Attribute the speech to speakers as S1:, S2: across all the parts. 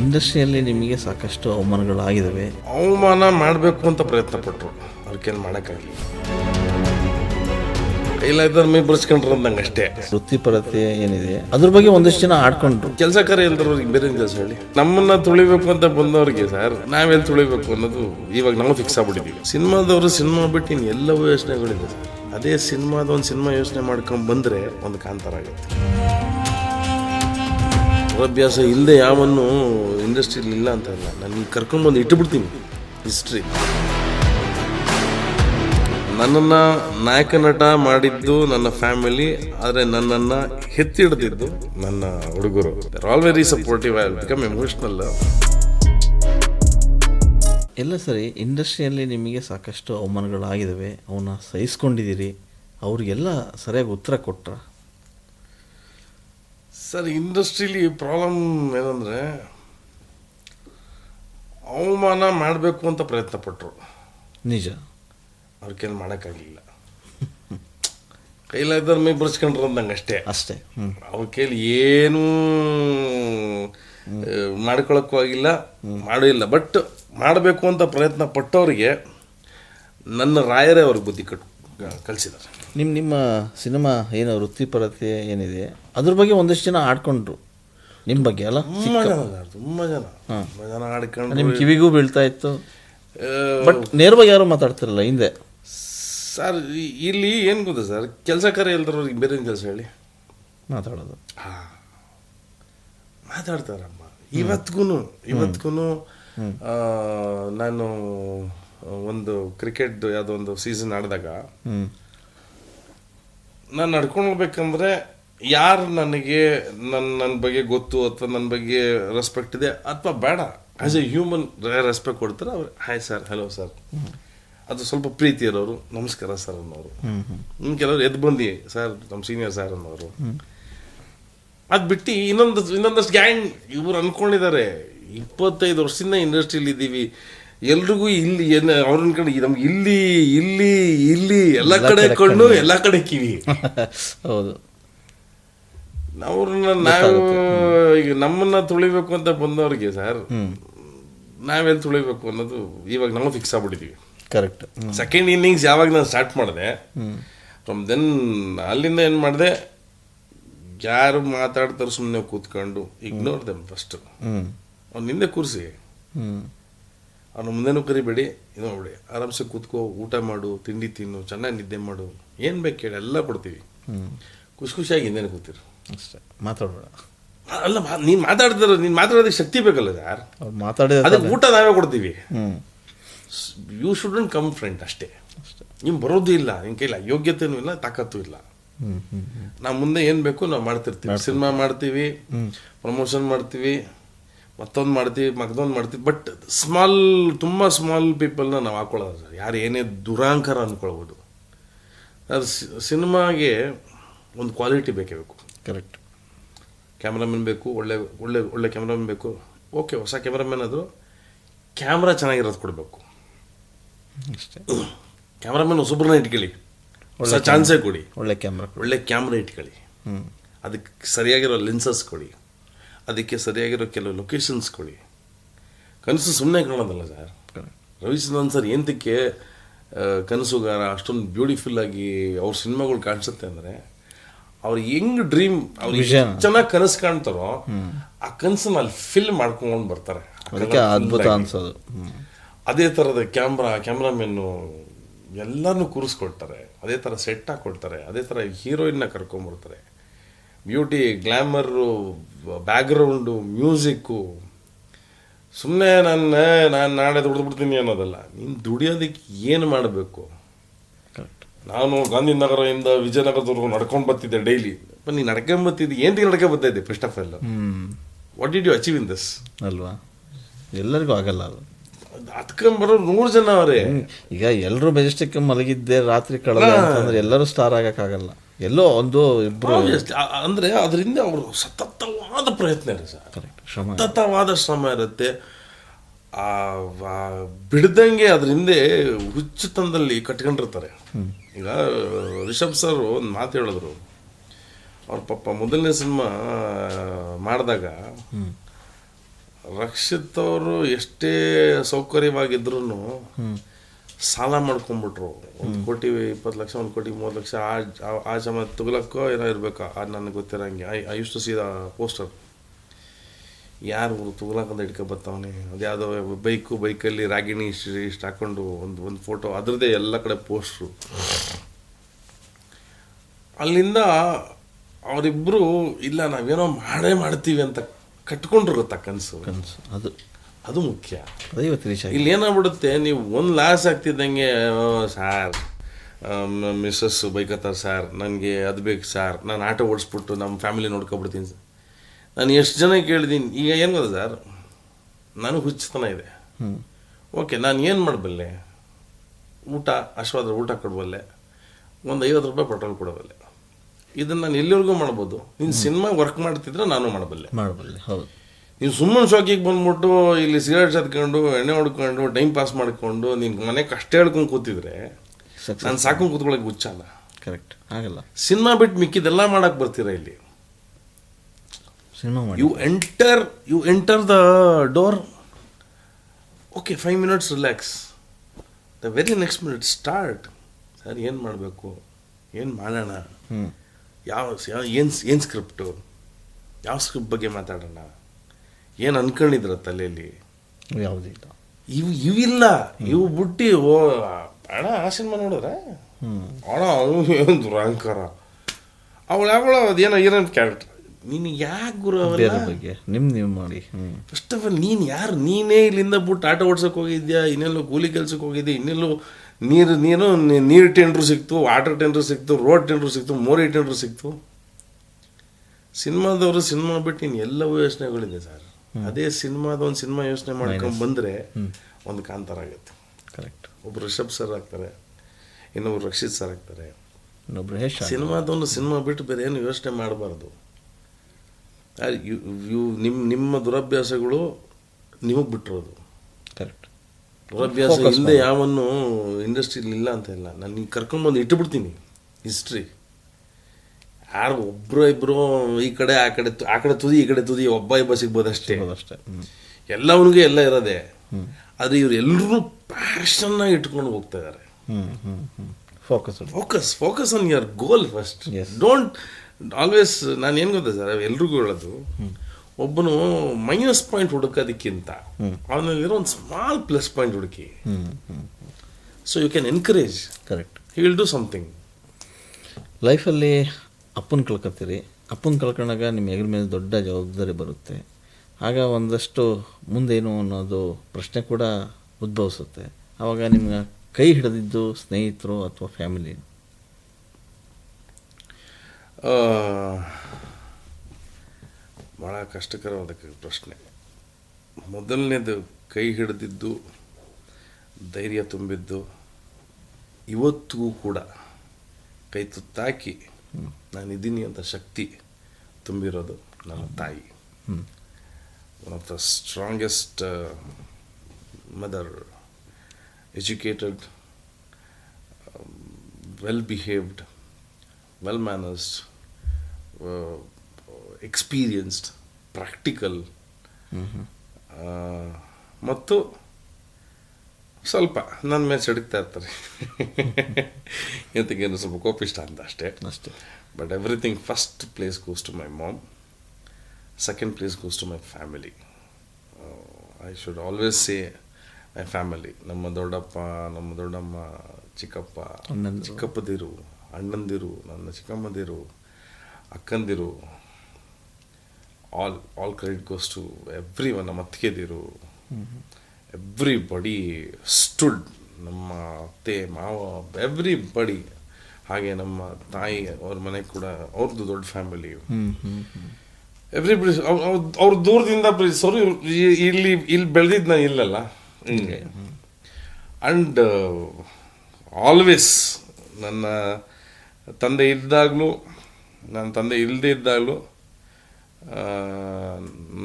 S1: ಇಂಡಸ್ಟ್ರಿಯಲ್ಲಿ ನಿಮಗೆ ಸಾಕಷ್ಟು ಅವಮಾನಗಳಾಗಿದ್ದಾವೆ.
S2: ಅವಮಾನ ಮಾಡಬೇಕು ಅಂತ ಪ್ರಯತ್ನ ಪಟ್ಟರು ಅದಕ್ಕೇನು ಮಾಡೋಕ್ಕಾಗಲಿ ಇದ್ದಾರೆ ಮೈ ಬರ್ಸ್ಕೊಂಡ್ರು ಅಂದಂಗೆ ಅಷ್ಟೇ.
S1: ವೃತ್ತಿಪರತೆ ಏನಿದೆ ಅದ್ರ ಬಗ್ಗೆ ಒಂದಷ್ಟು ಜನ ಆಡ್ಕೊಂಡ್ರು.
S2: ಕೆಲಸ ಕಾರ್ಯ ಇಲ್ದ್ರವ್ರಿಗೆ ಬೇರೆ ಕೆಲಸ ಹೇಳಿ. ನಮ್ಮನ್ನ ತುಳಿಬೇಕು ಅಂತ ಬಂದವ್ರಿಗೆ ಸರ್ ನಾವೆಲ್ಲಿ ತುಳಿಬೇಕು ಅನ್ನೋದು ಇವಾಗ ನಾವು ಫಿಕ್ಸ್ ಆಗ್ಬಿಟ್ಟಿದ್ದೀವಿ ಸಿನಿಮಾದವರು ಸಿನಿಮಾ ಬಿಟ್ಟು ಇನ್ನು ಎಲ್ಲವೂ ಯೋಚನೆಗಳಿದೆ ಸರ್. ಅದೇ ಸಿನಿಮಾದ ಒಂದು ಸಿನಿಮಾ ಯೋಚನೆ ಮಾಡ್ಕೊಂಡು ಬಂದರೆ ಒಂದು ಕಾಂತಾರ ಆಗುತ್ತೆ. ಅಭ್ಯಾಸ ಇಲ್ಲದೆ ಯಾವನ್ನು ಇಂಡಸ್ಟ್ರಿಲಿ ಇಲ್ಲ ಅಂತ ಅಲ್ಲ. ನಾನು ಈಗ ಕರ್ಕೊಂಡ್ಬಂದು ಇಟ್ಟುಬಿಡ್ತೀನಿ. ಹಿಸ್ಟ್ರಿ ನನ್ನನ್ನು ನಾಯಕ ನಟ ಮಾಡಿದ್ದು ನನ್ನ ಫ್ಯಾಮಿಲಿ ಆದರೆ ನನ್ನನ್ನು ಎತ್ತಿಡ್ದಿದ್ದು ನನ್ನ ಹುಡುಗರು. All very supportive I become emotional
S1: ಎಲ್ಲ ಸರಿ ಇಂಡಸ್ಟ್ರಿಯಲ್ಲಿ ನಿಮಗೆ ಸಾಕಷ್ಟು ಅವಮಾನಗಳಾಗಿದ್ದಾವೆ. ಅವನ್ನ ಸಹಿಸ್ಕೊಂಡಿದ್ದೀರಿ. ಅವ್ರಿಗೆಲ್ಲ ಸರಿಯಾಗಿ ಉತ್ತರ ಕೊಟ್ರ?
S2: ಸರ್ ಇಂಡಸ್ಟ್ರೀಲಿ ಪ್ರಾಬ್ಲಮ್ ಏನಂದರೆ ಅವಮಾನ ಮಾಡಬೇಕು ಅಂತ ಪ್ರಯತ್ನ ಪಟ್ಟರು
S1: ನಿಜ.
S2: ಅವ್ರಿಗೇನು ಮಾಡೋಕ್ಕಾಗಲಿಲ್ಲ. ಕೈಲಾದ್ರ ಮೈ ಬರ್ಸ್ಕೊಂಡ್ರು ಅಂದಂಗೆ ಅಷ್ಟೇ.
S1: ಅಷ್ಟೇ
S2: ಅವ್ರ ಕೈಲಿ ಏನೂ ಮಾಡ್ಕೊಳಕ್ಕೂ ಆಗಿಲ್ಲ ಮಾಡಿಲ್ಲ ಇಲ್ಲ. ಬಟ್ ಮಾಡಬೇಕು ಅಂತ ಪ್ರಯತ್ನ ಪಟ್ಟವರಿಗೆ ನನ್ನ ರಾಯರೇ ಅವ್ರಿಗೆ ಬುದ್ಧಿ ಕಟ್ ಕಲಿಸಿದ್ದಾರೆ
S1: ನಿಮ್ಮ ನಿಮ್ಮ ಸಿನಿಮಾ ಏನು ವೃತ್ತಿಪರತೆ ಏನಿದೆ ಅದ್ರ ಬಗ್ಗೆ ಒಂದಷ್ಟು ಜನ ಆಡ್ಕೊಂಡ್ರು. ನಿಮ್ಮ ಬಗ್ಗೆ ಅಲ್ಲ?
S2: ತುಂಬ ಜನ ಇದ್ದಾರೆ, ತುಂಬ ಜನ. ತುಂಬ ಜನ ಆಡ್ಕೊಂಡು
S1: ನಿಮ್ಮ ಕಿವಿಗೂ ಬೀಳ್ತಾ ಇತ್ತು?
S2: ಆ,
S1: ಬಟ್ ನೇರವಾಗಿ ಯಾರು ಮಾತಾಡ್ತಿರಲ್ಲ ಹಿಂದೆ?
S2: ಸರ್ ಇಲ್ಲಿ ಏನು ಗೊತ್ತ ಸರ್? ಕೆಲಸ ಕರೆ ಇಲ್ದ್ರವ್ರಿಗೆ ಬೇರೆ ಕೆಲಸ ಹೇಳಿ?
S1: ಮಾತಾಡೋದು.
S2: ಮಾತಾಡ್ತಾರಮ್ಮ. ಇವತ್ಗೂ ಇವತ್ಗೂ ನಾನು ಒಂದು ಕ್ರಿಕೆಟ್ ಯಾವುದೋ ಒಂದು ಸೀಸನ್ ಆಡಿದಾಗ
S1: ಹ್ಞೂ
S2: ನಾನು ನಡ್ಕೊಂಡು ಹೋಗ್ಬೇಕಂದ್ರೆ ಯಾರು ನನಗೆ ನನ್ನ ನನ್ನ ಬಗ್ಗೆ ಗೊತ್ತು ಅಥವಾ ನನ್ನ ಬಗ್ಗೆ ರೆಸ್ಪೆಕ್ಟ್ ಇದೆ ಅಥವಾ ಬೇಡ. ಆ್ಯಸ್ ಎ ಹ್ಯೂಮನ್ ರೆಸ್ಪೆಕ್ಟ್ ಕೊಡ್ತಾರೆ ಅವ್ರು ಹಾಯ್ ಸರ್ ಹಲೋ ಸರ್ ಅದು ಸ್ವಲ್ಪ ಪ್ರೀತಿ ಇರೋರು, ನಮಸ್ಕಾರ ಸರ್ ಅನ್ನೋರು. ಇನ್ನು ಕೆಲವರು ಎದ್ದು ಬಂದಿ ಸರ್ ನಮ್ಮ ಸೀನಿಯರ್ ಸರ್ ಅನ್ನೋರು. ಅದು ಬಿಟ್ಟು ಇನ್ನೊಂದು, ಇನ್ನೊಂದಷ್ಟು ಗ್ಯಾಂಗ್ ಇವ್ರು ಅನ್ಕೊಂಡಿದ್ದಾರೆ. ಇಪ್ಪತ್ತೈದು ವರ್ಷದಿಂದ ಇಂಡಸ್ಟ್ರಿಯಲ್ಲಿ ಇದ್ದೀವಿ. ಎಲ್ರಿಗೂ ಇಲ್ಲಿ ಏನ ಅವ್ರನ್ನ ಕಡೆ ನಮ್ಗೆ ಇಲ್ಲಿ ಇಲ್ಲಿ ಇಲ್ಲಿ ಎಲ್ಲ ಕಡೆ ಕಣ್ಣು ಎಲ್ಲ ಕಡೆ ಕಿವಿ.
S1: ಹೌದು.
S2: ಅವ್ರನ್ನ ನಾವು ಈಗ ನಮ್ಮನ್ನ ತುಳಿಬೇಕು ಅಂತ ಬಂದವ್ರಿಗೆ ಸರ್ ನಾವೆಲ್ಲಿ ತುಳಿಬೇಕು ಅನ್ನೋದು ಇವಾಗ ನಾವು ಫಿಕ್ಸ್ ಆಗ್ಬಿಟ್ಟಿದೀವಿ.
S1: ಕರೆಕ್ಟ್
S2: ಸೆಕೆಂಡ್ ಇನ್ನಿಂಗ್ಸ್ ಯಾವಾಗ ನಾನು ಸ್ಟಾರ್ಟ್ ಮಾಡಿದೆ ಫ್ರಮ್ ದೆನ್ ಅಲ್ಲಿಂದ ಏನು ಮಾಡಿದೆ ಯಾರು ಮಾತಾಡ್ತಾರೆ ಸುಮ್ಮನೆ ಕೂತ್ಕೊಂಡು ಇಗ್ನೋರ್ ದೆಮ್ ಫಸ್ಟ್ ಅವ್ನು ಹಿಂದೆ ಕೂರಿಸಿ. ಅವ್ನ ಮುಂದೆನೂ ಕರಿಬೇಡಿ ಇದು ಮಾಡ್ಬಿಡಿ. ಆರಾಮ್ಸೆ ಕೂತ್ಕೋ ಊಟ ಮಾಡು ತಿಂಡಿ ತಿನ್ನು ಚೆನ್ನಾಗಿ ನಿದ್ದೆ ಮಾಡು. ಏನು ಬೇಕು ಹೇಳಿ ಎಲ್ಲ ಕೊಡ್ತೀವಿ. ಖುಷಿ ಖುಷಿಯಾಗಿ ಹಿಂದೆನೇ ಕೂತಿರು.
S1: ಅಷ್ಟೇ. ಮಾತಾಡೋಣ
S2: ಅಲ್ಲ ನೀನು ಮಾತಾಡ್ತಿರೋ ನೀನು ಮಾತಾಡೋದಕ್ಕೆ ಶಕ್ತಿ ಬೇಕಲ್ಲ ಯಾರು?
S1: ಮಾತಾಡಿ ಮಾತಾಡಿದ
S2: ಅದಕ್ಕೆ ಊಟ ನಾವೇ ಕೊಡ್ತೀವಿ. ಯು ಶುಡಂಟ್ ಕಮ್ ಫ್ರೆಂಡ್ ಅಷ್ಟೇ.
S1: ಅಷ್ಟೇ.
S2: ನೀವು ಬರೋದು ಇಲ್ಲ ನಿಮ್ಗೆ ಇಲ್ಲ ಯೋಗ್ಯತೆನೂ ಇಲ್ಲ ತಾಕತ್ತು ಇಲ್ಲ. ನಾವು ಮುಂದೆ ಏನು ಬೇಕು ನಾವು ಮಾಡ್ತಿರ್ತೀವಿ. ಸಿನಿಮಾ ಮಾಡ್ತೀವಿ ಪ್ರಮೋಷನ್ ಮಾಡ್ತೀವಿ. ಮತ್ತೊಂದು ಮಾಡ್ತೀವಿ ಮಗದೊಂದು ಮಾಡ್ತೀವಿ. ಬಟ್ ಸ್ಮಾಲ್ ತುಂಬ ಸ್ಮಾಲ್ ಪೀಪಲ್ನ ನಾವು ಹಾಕ್ಕೊಳ್ಳೋದು ಸರ್. ಯಾರು ಏನೇ ದುರಾಂಕಾರ ಅಂದ್ಕೊಳ್ಬೋದು ಅದು ಸಿನಿಮಾಗೆ ಒಂದು ಕ್ವಾಲಿಟಿ ಬೇಕೇ ಬೇಕು.
S1: ಕರೆಕ್ಟ್
S2: ಕ್ಯಾಮ್ರಾಮನ್ ಬೇಕು ಒಳ್ಳೆ ಒಳ್ಳೆ ಒಳ್ಳೆ ಕ್ಯಾಮ್ರಾಮನ್ ಬೇಕು. ಓಕೆ ಹೊಸ ಕ್ಯಾಮ್ರಾಮನ್ ಅದು ಕ್ಯಾಮ್ರಾ ಚೆನ್ನಾಗಿರೋದು ಕೊಡಬೇಕು.
S1: ಅಷ್ಟೇ.
S2: ಕ್ಯಾಮ್ರಾಮನ್ ಹೊಸಬ್ರನ್ನ ಇಟ್ಕೊಳ್ಳಿ. ಹೊಸ ಚಾನ್ಸೇ ಕೊಡಿ.
S1: ಒಳ್ಳೆ ಕ್ಯಾಮ್ರಾ
S2: ಒಳ್ಳೆ ಕ್ಯಾಮ್ರಾ ಇಟ್ಕೊಳ್ಳಿ.
S1: ಹ್ಞೂ
S2: ಅದಕ್ಕೆ ಸರಿಯಾಗಿರೋ ಲೆನ್ಸಸ್ ಕೊಡಿ. ಅದಕ್ಕೆ ಸರಿಯಾಗಿರೋ ಕೆಲವು ಲೊಕೇಶನ್ಸ್ ಕೊಡಿ. ಕನಸು ಸುಮ್ಮನೆ ಕಾಣೋದಲ್ಲ ಸರ್ ರವಿಚಂದ್ರನ್ ಸರ್ ಎಂತಕ್ಕೆ ಕನಸುಗಾರ ಅಷ್ಟೊಂದು ಬ್ಯೂಟಿಫುಲ್ ಆಗಿ ಅವ್ರ ಸಿನಿಮಾಗಳು ಕಾಣಿಸುತ್ತೆ ಅಂದರೆ ಅವ್ರು ಹೆಂಗ್ ಡ್ರೀಮ್ ಅವ್ರು. ಚೆನ್ನಾಗಿ ಕನಸು ಕಾಣ್ತಾರೋ ಆ ಕನಸನ್ನ ಅಲ್ಲಿ ಫಿಲ್ ಮಾಡ್ಕೊಂಡು ಬರ್ತಾರೆ.
S1: ಅದ್ಭುತ ಅನ್ಸೋದು.
S2: ಅದೇ ಥರದ ಕ್ಯಾಮ್ರಾ ಕ್ಯಾಮ್ರಾಮೆನ್ನು ಎಲ್ಲನೂ ಕೂರಿಸ್ಕೊಡ್ತಾರೆ. ಅದೇ ಥರ ಸೆಟ್ ಹಾಕ್ಕೊಡ್ತಾರೆ ಅದೇ ಥರ ಹೀರೋಯಿನ್ನ ಕರ್ಕೊಂಬರ್ತಾರೆ. ಬ್ಯೂಟಿ ಗ್ಲ್ಯಾಮರು ಬ್ಯಾಕ್ಗ್ರೌಂಡು ಮ್ಯೂಸಿಕ್ಕು ಸುಮ್ಮನೆ ನಾನು ನಾನು ನಾಳೆ ದುಡಿದ್ಬಿಡ್ತೀನಿ ಅನ್ನೋದಲ್ಲ. ನೀನು ದುಡಿಯೋದಕ್ಕೆ ಏನು ಮಾಡಬೇಕು? ನಾನು ಗಾಂಧಿನಗರದಿಂದ ವಿಜಯನಗರದವರೆಗೂ ನಡ್ಕೊಂಡು ಬರ್ತಿದ್ದೆ ಡೈಲಿ ನೀನು ನಡ್ಕೊಂಡು ಬರ್ತಿದ್ದೆ? ಏನು ನಡ್ಕೊಂಡು ಬರ್ತಾ ಇದ್ದೆ? First of all what did you achieve in this
S1: ಅಲ್ವಾ? ಎಲ್ಲರಿಗೂ ಆಗಲ್ಲ ಅದು.
S2: ಹತ್ಕೊಂಬರೋ ನೂರು ಜನ ಅವರೇ.
S1: ಈಗ ಎಲ್ಲರೂ ಮೆಜೆಸ್ಟಿಕ್ ಮಲಗಿದ್ದೆ ರಾತ್ರಿ ಕಳೆದ ಅಂತಂದ್ರೆ ಎಲ್ಲರೂ ಸ್ಟಾರ್ ಆಗಕ್ಕಾಗಲ್ಲ. ಎಲ್ಲೋ ಒಂದು
S2: ಇಬ್ಬರು ಅಂದರೆ ಅದರಿಂದ ಅವರು ಸತತವಾದ ಪ್ರಯತ್ನ ಇದೆ ಸರ್.
S1: ಕರೆಕ್ಟ್
S2: ಸತತವಾದ ಶ್ರಮ ಇರುತ್ತೆ. ಬಿಡ್ದಂಗೆ ಅದ್ರ ಹಿಂದೆ ಹುಚ್ಚುತನದಲ್ಲಿ ಕಟ್ಕೊಂಡಿರ್ತಾರೆ. ಈಗ ರಿಷಬ್ ಸರ್ ಒಂದು ಮಾತು ಹೇಳಿದ್ರು. ಅವ್ರ ಪಾಪ ಮೊದಲನೇ ಸಿನಿಮಾ ಮಾಡಿದಾಗ ರಕ್ಷಿತ್ ಅವರು ಎಷ್ಟೇ ಸೌಕರ್ಯವಾಗಿದ್ರು ಸಾಲ ಮಾಡ್ಕೊಂಡ್ಬಿಟ್ರು ಒಂದು ಕೋಟಿ ಇಪ್ಪತ್ತು ಲಕ್ಷ, ಒಂದು ಕೋಟಿ ಮೂವತ್ತು ಲಕ್ಷ, ಆ ಆ- ಜಮ ತುಗಲಕ್ಕೋ ಏನೋ ಇರಬೇಕು? ಅದು ನನಗೆ ಗೊತ್ತಿರೋಂಗೆ. I I use to see the poster. ಯಾರು ತುಗಲಕ್ ಅಂತ ಇಟ್ಕೊ ಬರ್ತಾವನೆ ಅದ್ಯಾವುದೋ ಬೈಕು, ಬೈಕಲ್ಲಿ ರಾಗಿಣಿ ಇಷ್ಟು ಇಷ್ಟು ಹಾಕೊಂಡು ಒಂದು ಒಂದು ಫೋಟೋ, ಅದರದ್ದೇ ಎಲ್ಲ ಕಡೆ ಪೋಸ್ಟ್ರು. ಅಲ್ಲಿಂದ ಅವರಿಬ್ಬರು ಇಲ್ಲ ನಾವೇನೋ ಮಾಡೇ ಮಾಡ್ತೀವಿ ಅಂತ ಕಟ್ಕೊಂಡ್ರು ಗೊತ್ತಾ ಕನಸು.
S1: ಕನಸು, ಅದು.
S2: ಅದು ಮುಖ್ಯ.
S1: ಐವತ್ತು ನಿಮಿಷ
S2: ಇಲ್ಲಿ ಏನಾಗ್ಬಿಡುತ್ತೆ ನೀವು ಒಂದು ಲಾಸ್ ಆಗ್ತಿದ್ದಂಗೆ "ಓ, ಸಾರ್ ಮಿಸ್ಸಸ್ ಬೈಕತ್ತಾರ ಸಾರ್ ನನಗೆ ಅದು ಬೇಕು ಸಾರ್ ನಾನು ಆಟೋ ಓಡಿಸ್ಬಿಟ್ಟು ನಮ್ಮ ಫ್ಯಾಮಿಲಿ ನೋಡ್ಕೊಬಿಡ್ತೀನಿ ಸರ್. ನಾನು ಎಷ್ಟು ಜನ ಕೇಳಿದ್ದೀನಿ ಈಗ ಏನು ಗೊತ್ತಾ ಸರ್? ನನಗೆ ಹುಚ್ಚತನ ಇದೆ. ಓಕೆ ನಾನು ಏನು ಮಾಡಬಲ್ಲೆ? ಊಟ ಅಶ್ವಾದ ಊಟ ಕೊಡಬಲ್ಲೆ. ಒಂದು ಐವತ್ತು ರೂಪಾಯಿ ಪೆಟ್ರೋಲ್ ಕೊಡಬಲ್ಲೆ. ಇದನ್ನು ನಾನು ಎಲ್ಲಿವರೆಗೂ ಮಾಡ್ಬೋದು? ನೀನು ಸಿನಿಮಾ ವರ್ಕ್ ಮಾಡ್ತಿದ್ರೆ ನಾನು ಮಾಡಬಲ್ಲೆ.
S1: ಮಾಡಬಲ್ಲೆ ಹೌದು.
S2: ನೀನು ಸುಮ್ಮನೆ ಶಾಕಿಗೆ ಬಂದ್ಬಿಟ್ಟು ಇಲ್ಲಿ ಸಿಗರೇಟ್ ಹತ್ಕೊಂಡು ಎಣ್ಣೆ ಹೊಡ್ಕೊಂಡು ಟೈಮ್ ಪಾಸ್ ಮಾಡ್ಕೊಂಡು ನಿನ್ನ ಮನೆ ಕಷ್ಟ ಹೇಳ್ಕೊಂಡು ಕೂತಿದ್ರೆ ನಾನು ಸಾಕೊಂಡು ಕೂತ್ಕೊಳ್ಳೋಕೆ ಹುಚ್ಚಲ್ಲ
S1: ಕರೆಕ್ಟ್ ಆಗಲ್ಲ
S2: ಸಿನಿಮಾ ಬಿಟ್ಟು ಮಿಕ್ಕಿದೆಲ್ಲ ಮಾಡಕ್ಕೆ ಬರ್ತೀರಾ ಇಲ್ಲಿ?
S1: Cinema
S2: you enter you enter the door okay five minutes relax the very next minute start sir ಏನು ಮಾಡಬೇಕು? ಏನು ಮಾಡೋಣ? ಯಾವ ಏನು ಏನು ಸ್ಕ್ರಿಪ್ಟು ಯಾವ ಸ್ಕ್ರಿಪ್ಟ್ ಬಗ್ಗೆ ಮಾತಾಡೋಣ? ಏನು ಅನ್ಕೊಂಡಿದ್ರ ತಲೆಯಲ್ಲಿ?
S1: ಯಾವುದೇ ಇಲ್ಲ.
S2: ಇವು ಇವಿಲ್ಲ ಇವು ಬಿಟ್ಟು ಓ ಅಣ್ಣ ಆ ಸಿನಿಮಾ ನೋಡಿದ್ರೆ? ಅಣ್ಣ ಅವನು ಏನು ದುರಂಕಾರ. ಅವಳು ಯಾವಳ ಅದೇನೋ ಏನಂತ ಕ್ಯಾರೆಕ್ಟರ್ ನೀನು ಯಾಕೆ ಗುರು
S1: ಅವರ ಬಗ್ಗೆ. ನಿಮ್ಮ ನೀವು ಮಾಡಿ.
S2: ಫಸ್ಟ್ ಆಫ್ ಆಲ್ ನೀನು ಯಾರು? ನೀನೇ ಇಲ್ಲಿಂದ ಬಿಟ್ಟು ಆಟೋ ಓಡ್ಸಕ್ಕೆ ಹೋಗಿದ್ಯಾ? ಇನ್ನೆಲ್ಲೋ ಕೂಲಿ ಕೆಲ್ಸಕ್ಕೆ ಹೋಗಿದ್ದೆ ಇನ್ನೆಲ್ಲೋ ನೀರು ನೀನು ನೀರು ಟೆಂಡ್ರು ಸಿಕ್ತು ವಾಟರ್ ಟೆಂಡ್ರು ಸಿಕ್ತು ರೋಡ್ ಟೆಂಡ್ರು ಸಿಕ್ತು ಮೋರಿ ಟೆಂಡ್ರು ಸಿಕ್ತು. ಸಿನಿಮಾದವರು ಸಿನಿಮಾ ಬಿಟ್ಟು ನೀನು ಎಲ್ಲವೂ ಯೋಚನೆಗಳಿದೆ ಸರ್. ಅದೇ ಸಿನಿಮಾದ ಒಂದು ಸಿನಿಮಾ ಯೋಚನೆ ಮಾಡ್ಕೊಂಡು ಬಂದರೆ ಒಂದು ಕಾಂತಾರ ಆಗುತ್ತೆ.
S1: ಕರೆಕ್ಟ್
S2: ಒಬ್ರು ರಿಷಬ್ ಸರ್ ಆಗ್ತಾರೆ ಇನ್ನೊಬ್ರು ರಕ್ಷಿತ್ ಸರ್ ಆಗ್ತಾರೆ.
S1: ಸಿನಿಮಾದ
S2: ಸಿನಿಮಾದೊಂದು ಸಿನಿಮಾ ಬಿಟ್ಟು ಬೇರೆ ಏನು ಯೋಚನೆ ಮಾಡಬಾರ್ದು. ಇವು ನಿಮ್ಮ ನಿಮ್ಮ ದುರಭ್ಯಾಸಗಳು ನಿಮಗೆ ಬಿಟ್ಟಿರೋದು.
S1: ಕರೆಕ್ಟ್
S2: ದುರಭ್ಯಾಸ ಹಿಂದೆ ಯಾವನ್ನು ಇಂಡಸ್ಟ್ರಿಲಿ ಇಲ್ಲ ಅಂತ ಇಲ್ಲ. ನಾನು ಈಗ ಕರ್ಕೊಂಡ್ಬಂದು ಇಟ್ಟುಬಿಡ್ತೀನಿ ಹಿಸ್ಟ್ರಿ ಯಾರು ಒಬ್ರು ಇಬ್ಬರು ಈ ಕಡೆ ಆ ಕಡೆ ಆ ಕಡೆ ತುದಿ ಈ ಕಡೆ ತುದಿ ಒಬ್ಬ ಇಬ್ಬ ಸಿಗ್ಬೋದು ಅಷ್ಟೇ
S1: ಅಷ್ಟೇ
S2: ಎಲ್ಲವನಿಗೂ ಎಲ್ಲ ಇರೋದೆ. ಆದರೆ ಇವ್ರು ಎಲ್ಲರೂ ಪ್ಯಾಷನ್ನಾಗಿ ಇಟ್ಕೊಂಡು ಹೋಗ್ತಾ ಇದ್ದಾರೆ
S1: focus
S2: focus focus on your goal first. Don't always ನಾನು ಏನು ಗೊತ್ತಾ ಸರ್ ಎಲ್ರಿಗೂ ಹೇಳೋದು. ಒಬ್ಬನು ಮೈನಸ್ ಪಾಯಿಂಟ್ ಹುಡುಕೋದಕ್ಕಿಂತ ಅವನಲ್ಲಿರೋ ಒಂದು ಸ್ಮಾಲ್ ಪ್ಲಸ್ ಪಾಯಿಂಟ್ ಹುಡುಕಿ. So you can encourage
S1: correct
S2: he will do something
S1: ಲೈಫಲ್ಲಿ ಅಪ್ಪನ ಕಳ್ಕೊತೀರಿ. ಅಪ್ಪನ ಕಳ್ಕೊಂಡಾಗ ನಿಮ್ಮ ಹೆಗಲ ಮೇಲೆ ದೊಡ್ಡ ಜವಾಬ್ದಾರಿ ಬರುತ್ತೆ. ಆಗ ಒಂದಷ್ಟು ಮುಂದೇನು ಅನ್ನೋದು ಪ್ರಶ್ನೆ ಕೂಡ ಉದ್ಭವಿಸುತ್ತೆ. ಆವಾಗ ನಿಮ್ಗೆ ಕೈ ಹಿಡಿದಿದ್ದು ಸ್ನೇಹಿತರು ಅಥವಾ ಫ್ಯಾಮಿಲಿ?
S2: ಭಾಳ ಕಷ್ಟಕರವಾದ ಪ್ರಶ್ನೆ. ಮೊದಲನೇದು ಕೈ ಹಿಡಿದಿದ್ದು, ಧೈರ್ಯ ತುಂಬಿದ್ದು, ಇವತ್ತಿಗೂ ಕೂಡ ಕೈ ತುತ್ತಾಕಿ ನಾನಿದ್ದೀನಿ ಅಂತ ಶಕ್ತಿ ತುಂಬಿರೋದು ನನ್ನ ತಾಯಿ. One of the strongest mother educated well behaved well mannersed experienced practical ಮತ್ತು ಸ್ವಲ್ಪ ನನ್ನ ಮೇಲೆ ಸಿಡುಕ್ತಾ ಇರ್ತಾರೆ. ಎಂತಕ್ಕೇನು ಸ್ವಲ್ಪ ಕೋಪಿಷ್ಟ ಅಂತ ಅಷ್ಟೇ.
S1: ಅಷ್ಟೇ.
S2: But everything first place goes to my mom second place goes to my family I should always say my family ನಮ್ಮ ದೊಡ್ಡಪ್ಪ ನಮ್ಮ ದೊಡ್ಡಮ್ಮ ಚಿಕ್ಕಪ್ಪ. ಚಿಕ್ಕಪ್ಪದಿರು ಅಣ್ಣಂದಿರು ನನ್ನ ಚಿಕ್ಕಮ್ಮದಿರು ಅಕ್ಕಂದಿರು all all credit goes to everyone ನಮ್ಮ ಅತ್ತಿಗೆದಿರು. ಎವ್ರಿ ಬಡಿ ಸ್ಟುಡ್ ನಮ್ಮ ಅತ್ತೆ ಮಾವ ಎವ್ರಿಬಡಿ ಹಾಗೆ ನಮ್ಮ ತಾಯಿ ಅವ್ರ ಮನೆ ಕೂಡ ಅವ್ರದ್ದು ದೊಡ್ಡ ಫ್ಯಾಮಿಲಿ ಎವ್ರಿ ಅವ್ರ ದೂರದಿಂದ ಸರಿ ಇಲ್ಲಿ ಇಲ್ಲಿ ಬೆಳೆದಿದ್ದು ನಾನು ಇಲ್ಲಲ್ಲ? ಹಿಂಗೆ. ಅಂಡ್ ಆಲ್ವೇಸ್ ನನ್ನ ತಂದೆ ಇದ್ದಾಗಲೂ ನನ್ನ ತಂದೆ ಇಲ್ಲದೇ ಇದ್ದಾಗಲೂ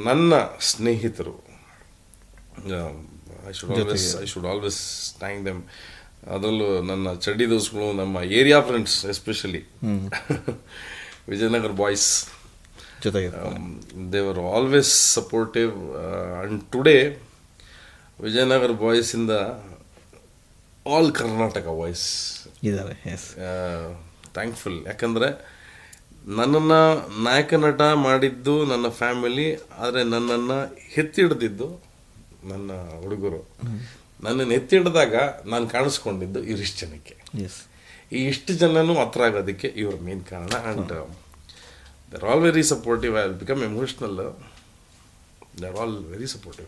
S2: ನನ್ನ ಸ್ನೇಹಿತರು I should always I should always thank them ಅದರಲ್ಲೂ ನನ್ನ ಚಡ್ಡಿ ದೋಸ್ಗಳು ನಮ್ಮ area friends especially Vijayanagar boys
S1: ಜೊತೆಗೆ.
S2: They were always supportive and today Vijayanagara ಬಾಯ್ಸಿಂದ all Karnataka voice
S1: ಇದ್ದಾರೆ
S2: ಥ್ಯಾಂಕ್ಫುಲ್ ಯಾಕಂದರೆ ನನ್ನನ್ನು ನಾಯಕ ನಟ ಮಾಡಿದ್ದು ನನ್ನ ಫ್ಯಾಮಿಲಿ ಆದರೆ ನನ್ನನ್ನು ಎತ್ತಿಡ್ದಿದ್ದು ನನ್ನ ಹುಡುಗರು. ನನ್ನ ನೆತ್ತಿ ಹಿಡಿದಾಗ ನಾನು ಕಾಣಿಸ್ಕೊಂಡಿದ್ದು ಇವಿಷ್ಟು ಜನಕ್ಕೆ. ಈ ಇಷ್ಟು ಜನನೂ ಹತ್ರ ಆಗೋದಕ್ಕೆ ಇವ್ರ ಮೇನ್ ಕಾರಣ and they're all very supportive I become emotional they're all very supportive